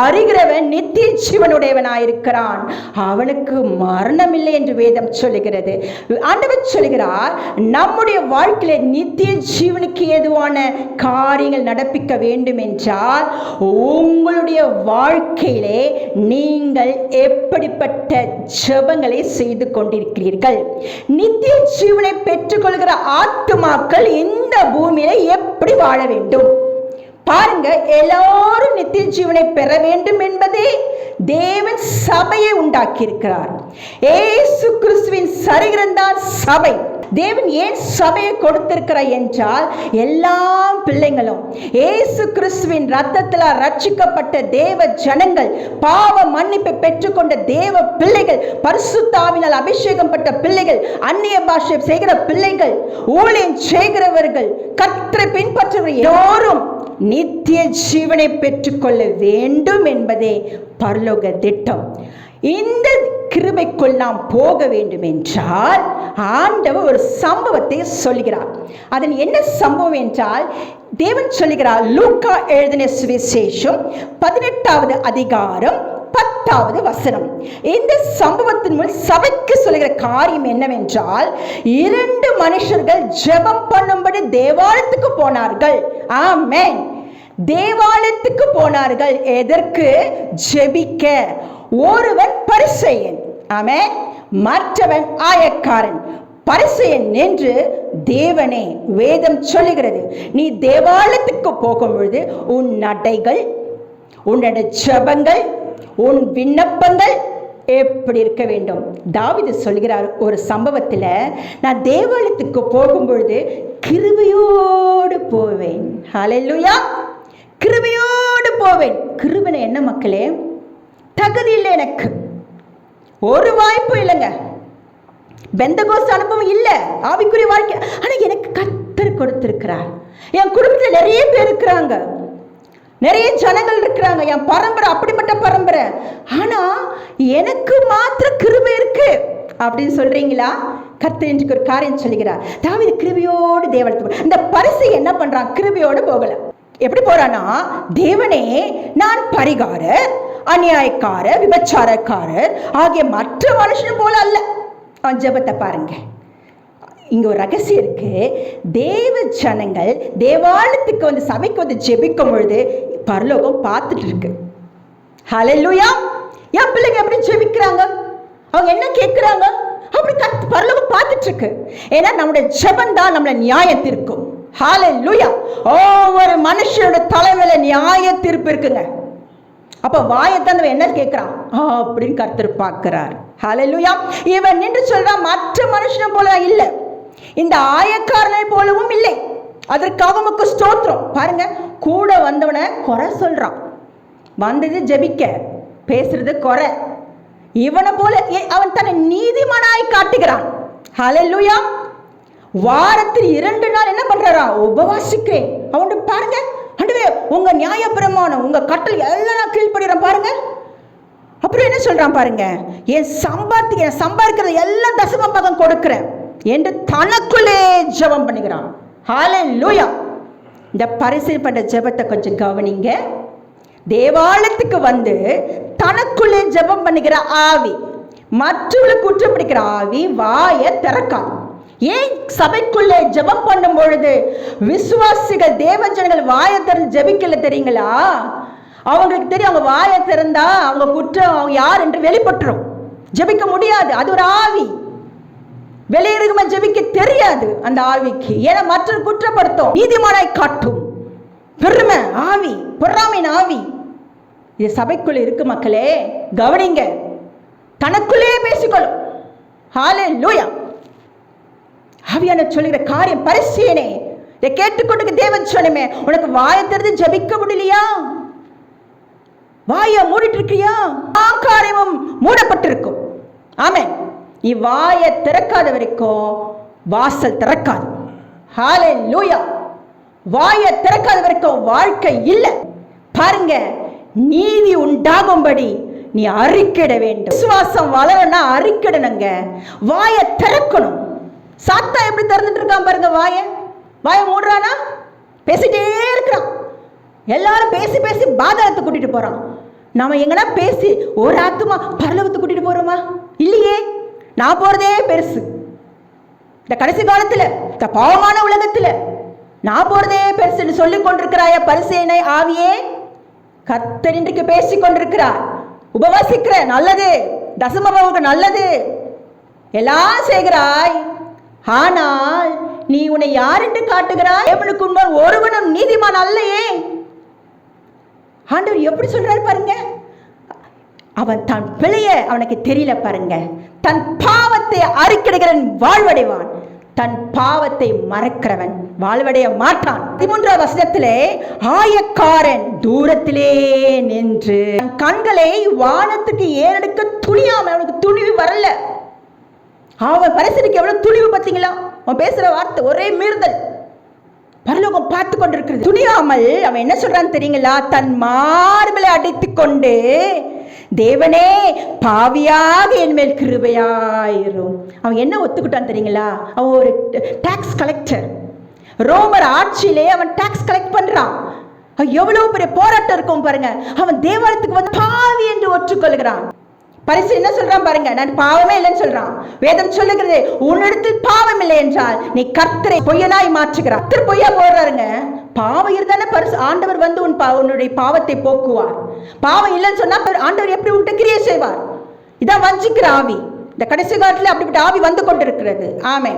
அறிகிறவன் நித்திய ஜீவனுடையவனாயிருக்கிறான். அவனுக்கு மரணம் இல்லை என்று வேதம் சொல்லுகிறது. ஆண்டவர் சொல்லுகிறார் நம்முடைய வாழ்க்கையில நித்திய ஜீவனுக்கு ஏதுவான காரியங்கள் நடப்பிக்க வேண்டும் என்றால் உங்களுடைய வாழ்க்கையிலே நீங்கள் எப்படிப்பட்ட ஜெபங்களை செய்து கொண்டிருக்கிறீர்கள்? நித்திய ஜீவனை பெற்றுக்கொள்கிற ஆத்துமாக்கள் இந்த பூமியில எப்படி வாழ வேண்டும்? பாருங்க எல்லாரும் நித்திய ஜீவனை பெற வேண்டும் என்பதே தேவன் சபையை உண்டாக்கி இருக்கிறார் ஏசு கிறிஸ்துவின் சரீரம் சபை. தேவன் ஏன் சபையை கொடுத்திருக்கிறார் என்றால் எல்லா பிள்ளைங்களும் ஏசு கிறிஸ்துவின் ரத்தத்தில் ரட்சிக்கப்பட்ட தேவ ஜனங்கள் பாவ மன்னிப்பை பெற்றுக்கொண்ட தேவ பிள்ளைகள் பரிசுத்தாவினால் அபிஷேகம் பட்ட பிள்ளைகள் அந்நிய பாஷை செய்கிற பிள்ளைகள் ஊழியம் செய்கிறவர்கள் கற்றை பின்பற்றுகிற எல்லோரும் நித்திய ஜீவனை பெற்றுக்கொள்ள வேண்டும் என்பதே பரலோக திட்டம். இந்த கிருபைக்குள் நாம் போக வேண்டும் என்றால் ஆண்டவர் ஒரு சம்பவத்தை சொல்கிறார் அதன் என்ன சம்பவம் என்றால் தேவன் சொல்லுகிறார் லூக்கா எழுதின சுவிசேஷம் பதினெட்டாவது அதிகாரம் பதினெட்டாவது வசனம். இந்த சம்பவத்தின் மூலம் சபைக்கு சொல்லுகிற காரியம் என்னவென்றால் இரண்டு மனுஷர்கள் ஜெபம் பண்ணும்படி தேவாலயத்துக்கு போனார்கள். ஆமென். தேவாலயத்துக்கு போனார்கள். எதற்கு? ஜெபிக்க. ஒருவன் பரிசெயன். ஆமென். மற்றவன் ஆயக்காரன். பரிசையன் என்று தேவனே வேதம் சொல்லுகிறது. நீ தேவாலயத்துக்கு போகும் பொழுது உன் நடைகள் உன்னோட ஜெபங்கள் உன் விண்ணப்பங்கள் எப்படி இருக்க வேண்டும்? தாவிது சொல்கிறார் ஒரு சம்பவத்தில் நான் தேவாலயத்துக்கு போகும்பொழுது கிருபையோடு போவேன். ஹalleluya கிருபையோடு போவேன். கிருபனை என்ன மக்களே? தகுதி இல்லை எனக்கு. ஒரு வாய்ப்பும் இல்லைங்க. பெந்தகோஸ் அனுபவம் இல்லை. ஆவிக்குரிய வாழ்க்கை. ஆனா எனக்கு கத்தர் கொடுத்திருக்கிறார். என் குடும்பத்தில் நிறைய பேர் இருக்கிறாங்க. நிறைய ஜனங்கள் இருக்கிறாங்க. என் பரம்பரை அப்படிப்பட்ட பரம்பரை. எனக்கு மாத்திர கிருபை இருக்கு. அப்படின்னு சொல்றீங்களா? கர்த்தர் இன்றைக்கு ஒரு காரியம் சொல்லுகிறார். தாவீது கிருபியோடு தேவனத்து இந்த பரிசு என்ன பண்றான்? கிருபியோடு போகல. எப்படி போறானா தேவனே நான் பரிகாரர் அநியாயக்காரர் விபச்சாரக்காரர் ஆகிய மற்ற மனுஷன் போல அல்ல. அவன் ஜபத்தை பாருங்க. இங்க ஒரு ரகசியம் இருக்கு. தேவ ஜனங்கள் தேவாலயத்துக்கு வந்து சபைக்கு வந்து ஜெபிக்கும் பொழுது பரலோகம் பார்த்துட்டு இருக்கு. ஹalleluya என் பிள்ளைங்க எப்படி ஜெபிக்கிறாங்க? அவங்க என்ன கேட்குறாங்க? அப்படி கத் பரலோகம் பார்த்துட்டு இருக்கு ஏன்னா நம்முடைய ஜெபம் தான் நம்மளை நியாயத்திற்கும் ஹalleluya ஒவ்வொரு மனுஷனோட தலைமையில நியாய தீர்ப்பு இருக்குங்க. அப்ப வாயத்தன் என்ன கேட்கிறான்? அப்படின்னு கர்த்தர் பார்க்கிறார். ஹalleluya இவன் நின்று சொல்றான் மற்ற மனுஷனை போல இல்லை. இந்த ஆயக்காரனை போலவும் இல்லை. அதற்காக நமக்கு ஸ்தோத்திரம். பாருங்க கூட வந்தவனை குறை சொல்றான். வந்தது ஜெபிக்க. பேசுறது குறை. இவனை போல ஏ- அவன் தன்னை நீதிமானாய் காட்டுகிறான். ஹalleluya வாரத்தில் இரண்டு நாள் என்ன பண்றாரா? உபவாசிக்கிறேன். அவன் பாருங்க. ஆண்டவரே உங்க நியாய பிரமாணம் உங்க கட்டல் எல்லாம் நான் கீழ்படுறேன் பாருங்க. அப்புறம் என்ன சொல்றான் பாருங்க? என் சம்பாத்திக்க என் சம்பாதிக்கிறது எல்லாம் தசம பதம் கொடுக்கிறேன் என்று தனக்குள்ளே ஜெபம் பண்ணுகிறான். லூயா இந்த பரிசீல் பண்ற ஜெபத்தை கொஞ்சம் கவனிங்க. தேவாலயத்துக்கு வந்து தனக்குள்ளே ஜெபம் பண்ணுகிற ஆவி மற்றவர்களை குற்றப்படுகிற ஆவி வாயை திறக்காது. ஏன்? சபைக்குள்ளே ஜெபம் பண்ணும் பொழுது விசுவாசிகள் தேவஜனங்கள் வாயை திறந்து ஜெபிக்கல தெரியுங்களா? அவங்களுக்கு தெரியும் அவங்க வாயை திறந்தா அவங்க குற்றம் அவங்க யார் என்று வெளிப்பட்டுரும். ஜெபிக்க முடியாது. அது ஒரு ஆவி. வெளியிருக்குமா ஜெபிக்க தெரியாது அந்த ஆவிக்கு. ஏன்னா மற்றொரு குற்றப்படுத்தும். நீதிமானாய் காட்டும். பெருமை ஆவி பொறாமையின் ஆவி. இது சபைக்குள்ளே இருக்கு மக்களே கவனிங்க. தனக்குள்ளே பேசிக்கொள்ளும். ஹாலே லூயா ஆவியான சொல்லுகிற காரியம் பரிசீனே இதை கேட்டுக்கொண்டு தேவன் சொன்னமே உனக்கு வாயை திறந்து ஜபிக்க முடியலையா? வாயை மூடிட்டு இருக்கியா ஆ காரியமும் மூடப்பட்டிருக்கும். ஆமே நீ வாயை திறக்காத வரைக்கும் வாசல் திறக்காது. ஹாலே லூயா வாயை திறக்காத வரைக்கும் வாழ்க்கை இல்லை. பாருங்க நீதி உண்டாகும்படி நீ அறிக்கிட வேண்டும். விசுவாசம் வளரணும்னா அறிக்கிடணுங்க. வாயை திறக்கணும். சாத்தா எப்படி திறந்துட்டு இருக்கான் பாருங்க வாயை? வாயை மூடுறானா? பேசிட்டே இருக்கிறான். எல்லாரும் பேசி பேசி பாதாளத்தை கூட்டிட்டு போறான். நாம எங்கன்னா பேசி ஒரு ஆத்துமா பரலவத்தை கூட்டிட்டு போறோமா? இல்லையே. நான் போறதே பெருசு. இந்த கடைசி காலத்துல இந்த பாவமான உலகத்துல நான் போறதே பெருசுன்னு சொல்லிக் கொண்டிருக்கிறாய பரிசேனை ஆவியே. கத்தர் இன்றைக்கு பேசிக் கொண்டிருக்கிறார் உபவாசிக்கிற நல்லது தசமபாவுக்கு நல்லது. எல்லாம் செய்கிறாய். ஆனால் நீ உன்னை யார் என்று காட்டுகிறாய்? தேவனுக்கு முன்பாக ஒருவனும் நீதிமான் அல்லையே. ஆண்டவர் எப்படி சொல்றாரு பாருங்க. அவன் தன் பிழைய அவனுக்கு தெரியல பாருங்க. தன் பாவத்தை அறிக்கிடுகிறவன் வாழ்வடைவான். தன் பாவத்தை மறக்கிறவன் வாழ்வடைய மாட்டான் பதிமூன்றாம் வசனத்திலே ஆயக்காரன் தூரத்திலே நின்று கண்களை வானத்துக்கு ஏறெடுக்க துணியாம அவனுக்கு துணிவு வரல. அவன் பரிசனுக்கு எவ்வளவு துணிவு பார்த்தீங்களா? அவன் பேசுற வார்த்தை ஒரே மீறுதல். பரலோகம் பார்த்து கொண்டிருக்கிறது. துணியாமல் அவன் என்ன சொல்றான்னு தெரியுங்களா? தன் மார்பலை அடித்து கொண்டு தேவனே பாவியாக என் மேல் கிருபையாயிரும். அவன் என்ன ஒத்துக்கிட்டான் தெரியுங்களா? அவன் ஒரு டாக்ஸ் கலெக்டர் ரோமர் ஆட்சியிலே அவன் டாக்ஸ் கலெக்ட் பண்றான். எவ்வளவு பெரிய போராட்டம் இருக்கும் பாருங்க. அவன் தேவாலயத்துக்கு வந்து பாவி என்று ஒற்றுக்கொள்கிறான். பரிசு என்ன சொல்றான் பாருங்க? நான் பாவமே இல்லைன்னு சொல்றான். வேதம் சொல்லுகிறது உன்னிடத்தில் பாவம் இல்லை என்றால் நீ கர்த்தரை பொய்யனாய் மாற்றுகிறார் கர்த்தர் பொய்யா போடுறாருங்க. பாவம் இருந்தானே பரிசு ஆண்டவர் வந்து உன் பா உன்னுடைய பாவத்தை போக்குவார். பாவம் இல்லைன்னு சொன்னா ஆண்டவர் எப்படி உன்கிட்ட கிரியை செய்வார்? இதான் வஞ்சிக்கிற ஆவி. இந்த கடைசி காலத்துல அப்படிப்பட்ட ஆவி வந்து கொண்டிருக்கிறது. ஆமே